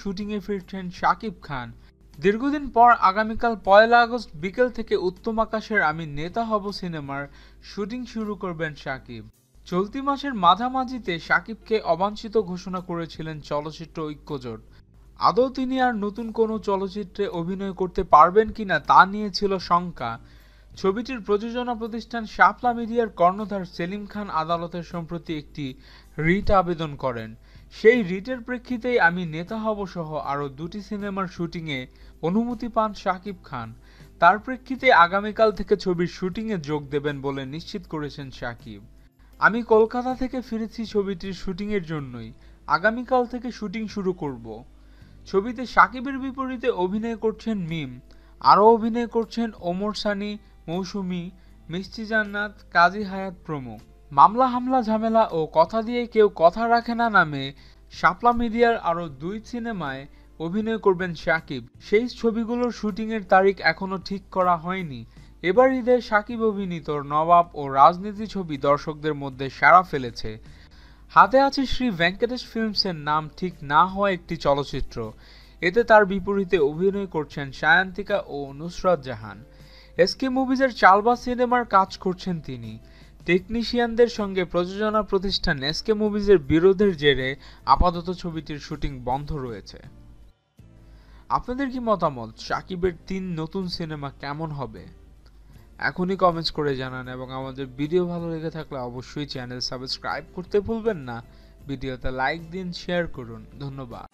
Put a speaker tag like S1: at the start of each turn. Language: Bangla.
S1: শুটিংয়ে ফিরছেন শাকিব খান। দীর্ঘদিন পর আগামীকাল পয়লা আগস্ট বিকেল থেকে উত্তম আকাশের আমি নেতা হব সিনেমার শুটিং শুরু করবেন শাকিব। চলতি মাসের মাঝামাঝিতে শাকিবকে অবাঞ্ছিত ঘোষণা করেছিলেন চলচ্চিত্র ঐক্যজোট। আদৌ তিনি আর নতুন কোনো চলচ্চিত্রে অভিনয় করতে পারবেন কিনা তা নিয়ে ছিল শঙ্কা। ছবিটির প্রযোজনা প্রতিষ্ঠান শাপলা মিডিয়ার কর্ণধার সেলিম খান আদালতের সম্প্রতি একটি রিট আবেদন করেন। সেই রিটের প্রেক্ষিতেই আমি নেতা হব সহ আরও দুটি সিনেমার শুটিংয়ে অনুমতি পান শাকিব খান। তার প্রেক্ষিতে আগামীকাল থেকে ছবির শুটিংয়ে যোগ দেবেন বলে নিশ্চিত করেছেন শাকিব। আমি কলকাতা থেকে ফিরেছি ছবিটির শুটিংয়ের জন্যই। আগামীকাল থেকে শুটিং শুরু করব। ছবিতে শাকিবের বিপরীতে অভিনয় করছেন মিম। আরও অভিনয় করছেন ওমর সানি মৌসুমী মিষ্টি জান্নাত, কাজী হায়াত প্রমুখ মামলা, হামলা, ঝামেলা ও কথা দিয়ে কেউ কথা রাখে না নামে শাপলা মিডিয়ার আরও দুই সিনেমায় অভিনয় করবেন শাকিব। সেই ছবিগুলোর শুটিংয়ের তারিখ এখনও ঠিক করা হয়নি। এবার ঈদে শাকিব অভিনীত নবাব ও রাজনীতি ছবি দর্শকদের মধ্যে সাড়া ফেলেছে। হাতে আছে শ্রী ভেঙ্কটেশ ফিল্মসের নাম ঠিক না হওয়া একটি চলচ্চিত্র। এতে তার বিপরীতে অভিনয় করছেন সায়ান্তিকা ও নুসরাত জাহান। এসকে মুভিজের চালবা সিনেমার কাজ করছেন তিনি। টেকনিশিয়ানদের সঙ্গে প্রযোজনা প্রতিষ্ঠান এসকে মুভিজের বিরোধের জেরে আপাতত ছবিটির শুটিং বন্ধ রয়েছে। আপনাদের কি মতামত? সাকিবের তিন নতুন সিনেমা কেমন হবে? এখনই কমেন্টস করে জানান এবং আমাদের ভিডিও ভালো লেগে থাকলে অবশ্যই চ্যানেল সাবস্ক্রাইব করতে ভুলবেন না। ভিডিওতে লাইক দিন শেয়ার করুন। ধন্যবাদ।